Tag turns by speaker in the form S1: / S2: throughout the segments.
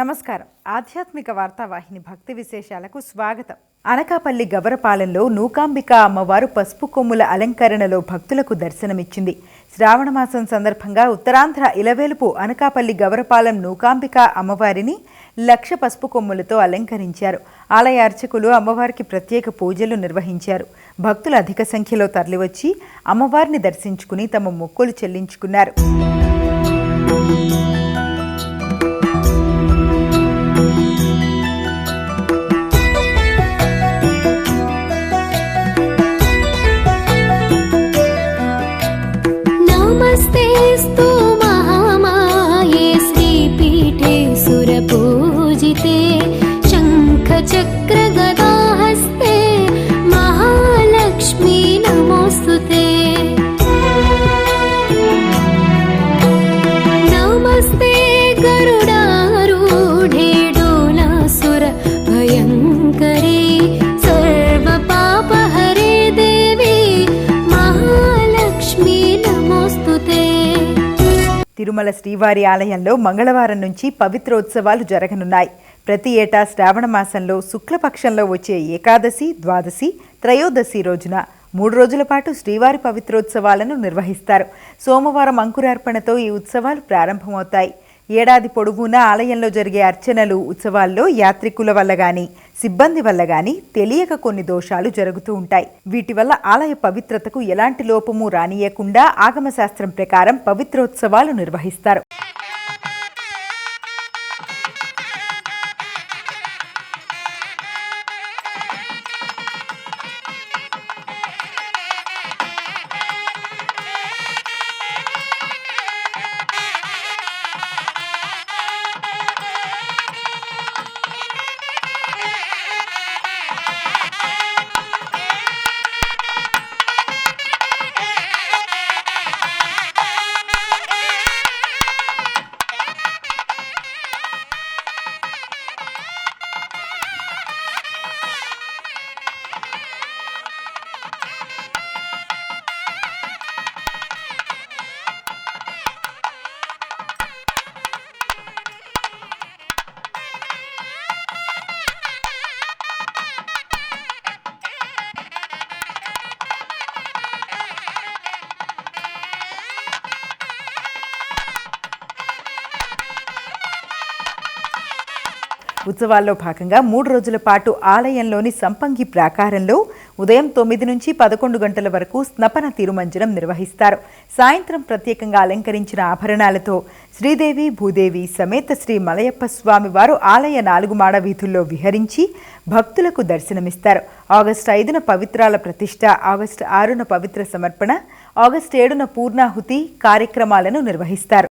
S1: నమస్కారం. ఆధ్యాత్మిక వార్తావాహిని భక్తి విశేషాలకు స్వాగతం. అనకాపల్లి గవరపాలెంలో నూకాంబిక అమ్మవారు పసుపు కొమ్ముల అలంకరణలో భక్తులకు దర్శనమిచ్చింది. శ్రావణ మాసం సందర్భంగా ఉత్తరాంధ్ర ఇలవేలుపు అనకాపల్లి గవరపాలెం నూకాంబిక అమ్మవారిని లక్ష పసుపు కొమ్ములతో అలంకరించారు. ఆలయ అర్చకులు అమ్మవారికి ప్రత్యేక పూజలు నిర్వహించారు. భక్తులు అధిక సంఖ్యలో తరలివచ్చి అమ్మవారిని దర్శించుకుని తమ మొక్కులు చెల్లించుకున్నారు. తిరుమల శ్రీవారి ఆలయంలో మంగళవారం నుంచి పవిత్రోత్సవాలు జరగనున్నాయి. ప్రతి ఏటా శ్రావణ మాసంలో శుక్లపక్షంలో వచ్చే ఏకాదశి ద్వాదశి త్రయోదశి రోజున మూడు రోజుల పాటు శ్రీవారి పవిత్రోత్సవాలను నిర్వహిస్తారు. సోమవారం అంకురార్పణతో ఈ ఉత్సవాలు ప్రారంభమవుతాయి. ఏడాది పొడవునా ఆలయంలో జరిగే అర్చనలు ఉత్సవాల్లో యాత్రికుల వల్ల గాని సిబ్బంది వల్ల గాని తెలియక కొన్ని దోషాలు జరుగుతూ ఉంటాయి. వీటి వల్ల ఆలయ పవిత్రతకు ఎలాంటి లోపము రానియకుండా ఆగమశాస్త్రం ప్రకారం పవిత్రోత్సవాలు నిర్వహిస్తారు. ఉత్సవాల్లో భాగంగా మూడు రోజుల పాటు ఆలయంలోని సంపంగి ప్రాకారంలో ఉదయం తొమ్మిది నుంచి పదకొండు గంటల వరకు స్నపన తిరుమంజనం నిర్వహిస్తారు. సాయంత్రం ప్రత్యేకంగా అలంకరించిన ఆభరణాలతో శ్రీదేవి భూదేవి సమేత శ్రీ మలయప్ప స్వామి వారు ఆలయ నాలుగు మాడ వీధుల్లో విహరించి భక్తులకు దర్శనమిస్తారు. ఆగస్టు ఐదున పవిత్రాల ప్రతిష్ట ఆగస్టు ఆరున పవిత్ర సమర్పణ ఆగస్టు ఏడున పూర్ణాహుతి కార్యక్రమాలను నిర్వహిస్తారు.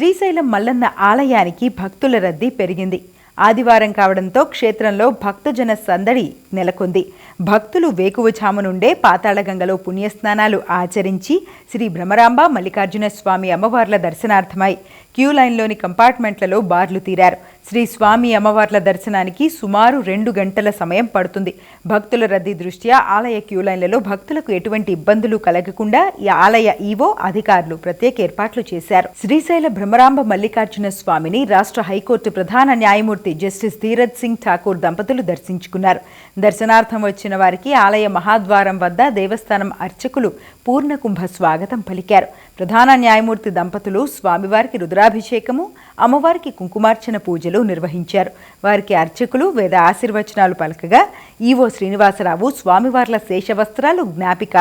S1: శ్రీశైలం మల్లన్న ఆలయానికి భక్తుల రద్దీ పెరిగింది. ఆదివారం కావడంతో క్షేత్రంలో భక్తజన సందడి నెలకొంది. భక్తులు వేకువజాము నుండే పాతాళగంగలో పుణ్యస్నానాలు ఆచరించి శ్రీ భ్రమరాంబ మల్లికార్జున స్వామి అమ్మవార్ల దర్శనార్థమై క్యూ లైన్లోని కంపార్ట్మెంట్లలో బార్లు తీరారు. శ్రీ స్వామి అమ్మవార్ల దర్శనానికి సుమారు రెండు గంటల సమయం పడుతుంది. భక్తుల రద్దీ దృష్ట్యా ఆలయ క్యూ లైన్లలో భక్తులకు ఎటువంటి ఇబ్బందులు కలగకుండా ఈ ఆలయ ఈవో అధికారులు ప్రత్యేక ఏర్పాట్లు చేశారు. శ్రీశైల భ్రమరాంబ మల్లికార్జున స్వామిని రాష్ట్ర హైకోర్టు ప్రధాన న్యాయమూర్తి జస్టిస్ ధీరజ్ సింగ్ ఠాకూర్ దంపతులు దర్శించుకున్నారు. దర్శనార్థం వచ్చిన వారికి ఆలయ మహాద్వారం వద్ద దేవస్థానం అర్చకులు పూర్ణకుంభ స్వాగతం పలికారు. ప్రధాన న్యాయమూర్తి దంపతులు స్వామివారికి రుద్రాభిషేకము అమ్మవారికి కుంకుమార్చన పూజలు నిర్వహించారు. వారికి అర్చకులు వేద ఆశీర్వచనాలు పలకగా ఈవో శ్రీనివాసరావు స్వామివార్ల శేషవస్త్రాలు జ్ఞాపిక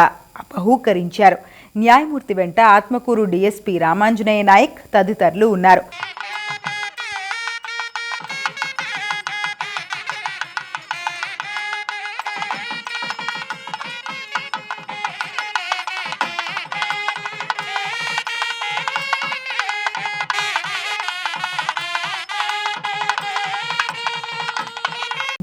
S1: బహూకరించారు న్యాయమూర్తి వెంట ఆత్మకూరు డీఎస్పీ రామాంజనేయ నాయక్ తదితరులు ఉన్నారు.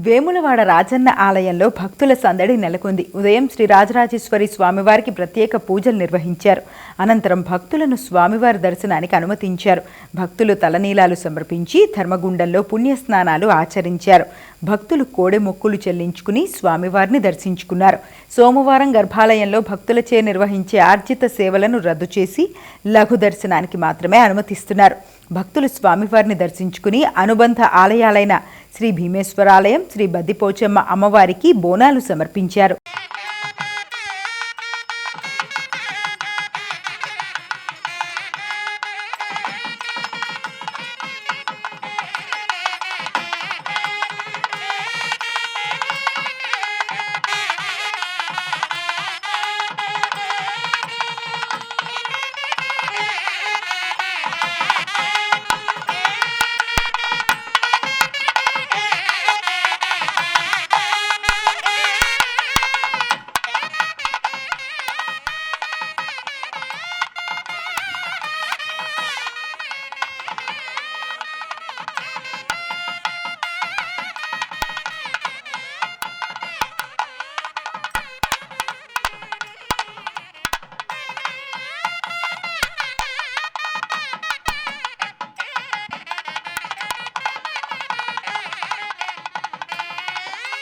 S1: వేములవాడ రాజన్న ఆలయంలో భక్తుల సందడి నెలకొంది. ఉదయం శ్రీ రాజరాజేశ్వరి స్వామివారికి ప్రత్యేక పూజలు నిర్వహించారు. అనంతరం భక్తులను స్వామివారి దర్శనానికి అనుమతించారు. భక్తులు తలనీలాలు సమర్పించి ధర్మగుండంలో పుణ్యస్నానాలు ఆచరించారు. భక్తులు కోడె మొక్కులు చెల్లించుకుని స్వామివారిని దర్శించుకున్నారు. సోమవారం గర్భాలయంలో భక్తులచే నిర్వహించే ఆర్జిత సేవలను రద్దు చేసి లఘు దర్శనానికి మాత్రమే అనుమతిస్తున్నారు. భక్తులు స్వామివారిని దర్శించుకుని అనుబంధ ఆలయాలైన శ్రీ భీమేశ్వరాలయం శ్రీ బద్దిపోచమ్మ అమ్మవారికి బోనాలు సమర్పించారు.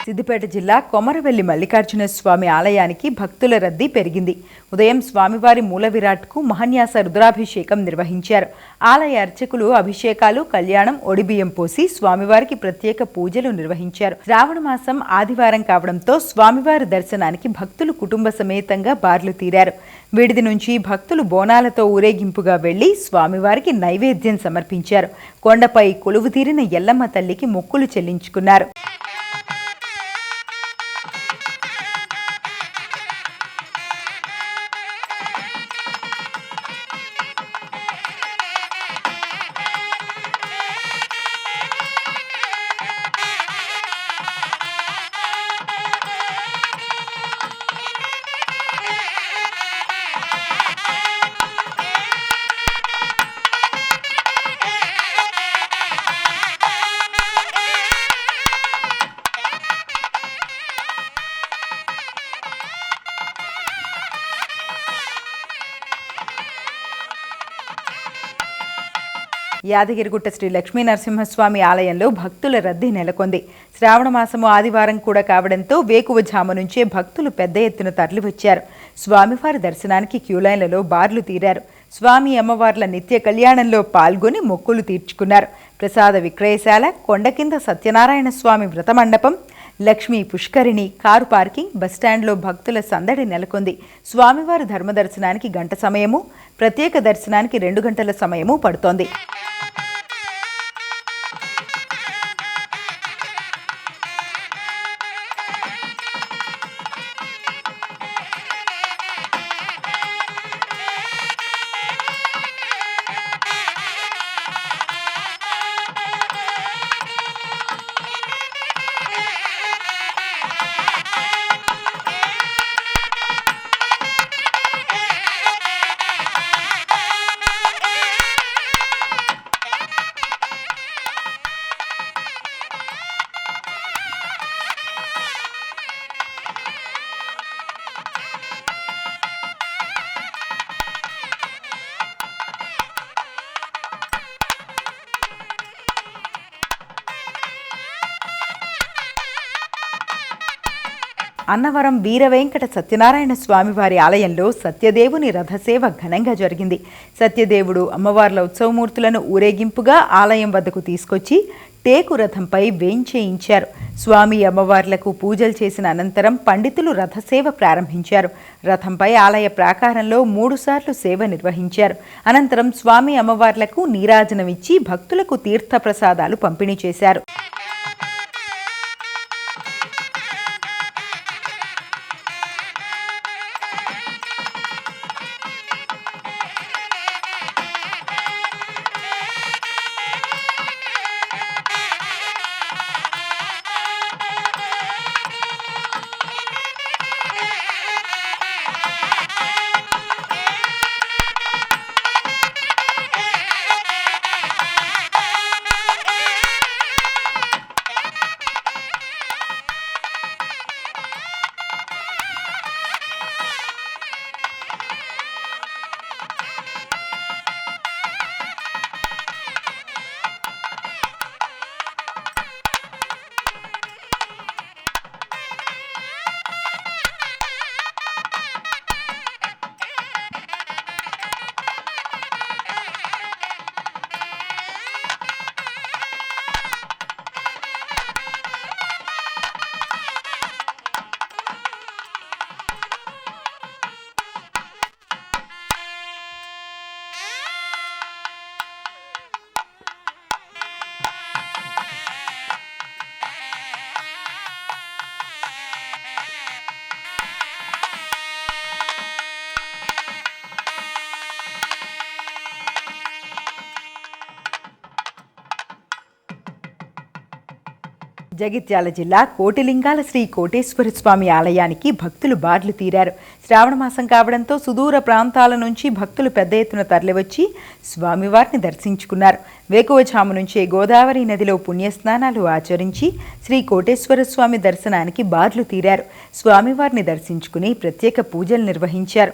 S1: సిద్దిపేట జిల్లా కొమరవెల్లి మల్లికార్జున స్వామి ఆలయానికి భక్తుల రద్దీ పెరిగింది. ఉదయం స్వామివారి మూల విరాట్కు మహన్యాస రుద్రాభిషేకం నిర్వహించారు. ఆలయ అర్చకులు అభిషేకాలు కళ్యాణం ఒడిబియ్యం పోసి స్వామివారికి ప్రత్యేక పూజలు నిర్వహించారు. శ్రావణ మాసం ఆదివారం కావడంతో స్వామివారి దర్శనానికి భక్తులు కుటుంబ సమేతంగా బార్లు తీరారు. విడిది నుంచి భక్తులు బోనాలతో ఊరేగింపుగా వెళ్ళి స్వామివారికి నైవేద్యం సమర్పించారు. కొండపై కొలువు తీరిన ఎల్లమ్మ తల్లికి మొక్కులు చెల్లించుకున్నారు. యాదగిరిగుట్ట శ్రీ లక్ష్మీ నరసింహస్వామి ఆలయంలో భక్తుల రద్దీ నెలకొంది. శ్రావణ మాసము ఆదివారం కూడా కావడంతో వేకువజాము నుంచే భక్తులు పెద్ద ఎత్తున తరలివచ్చారు. స్వామివారి దర్శనానికి క్యూలైన్లలో బార్లు తీరారు. స్వామి అమ్మవార్ల నిత్య కళ్యాణంలో పాల్గొని మొక్కులు తీర్చుకున్నారు. ప్రసాద విక్రయశాల కొండ కింద సత్యనారాయణ స్వామి వ్రత మండపం లక్ష్మీ పుష్కరిణి కారు పార్కింగ్ బస్టాండ్లో భక్తుల సందడి నెలకొంది. స్వామివారి ధర్మదర్శనానికి గంట సమయము ప్రత్యేక దర్శనానికి రెండు గంటల సమయము పడుతోంది. అన్నవరం వీరవెంకట సత్యనారాయణ స్వామివారి ఆలయంలో సత్యదేవుని రథసేవ ఘనంగా జరిగింది. సత్యదేవుడు అమ్మవార్ల ఉత్సవమూర్తులను ఊరేగింపుగా ఆలయం వద్దకు తీసుకొచ్చి టేకు రథంపై వేంచేయించారు. స్వామి అమ్మవార్లకు పూజలు చేసిన అనంతరం పండితులు రథసేవ ప్రారంభించారు. రథంపై ఆలయ ప్రాకారంలో మూడుసార్లు సేవ నిర్వహించారు. అనంతరం స్వామి అమ్మవార్లకు నీరాజనమిచ్చి భక్తులకు తీర్థప్రసాదాలు పంపిణీ చేశారు. జగిత్యాల జిల్లా కోటిలింగాల శ్రీ కోటేశ్వర స్వామి ఆలయానికి భక్తులు బార్లు తీరారు. శ్రావణ మాసం కావడంతో సుదూర ప్రాంతాల నుంచి భక్తులు పెద్ద ఎత్తున తరలివచ్చి స్వామివారిని దర్శించుకున్నారు. వేకువజాము నుంచే గోదావరి నదిలో పుణ్యస్నానాలు ఆచరించి శ్రీ కోటేశ్వర స్వామి దర్శనానికి బార్లు తీరారు. స్వామివారిని దర్శించుకుని ప్రత్యేక పూజలు నిర్వహించారు.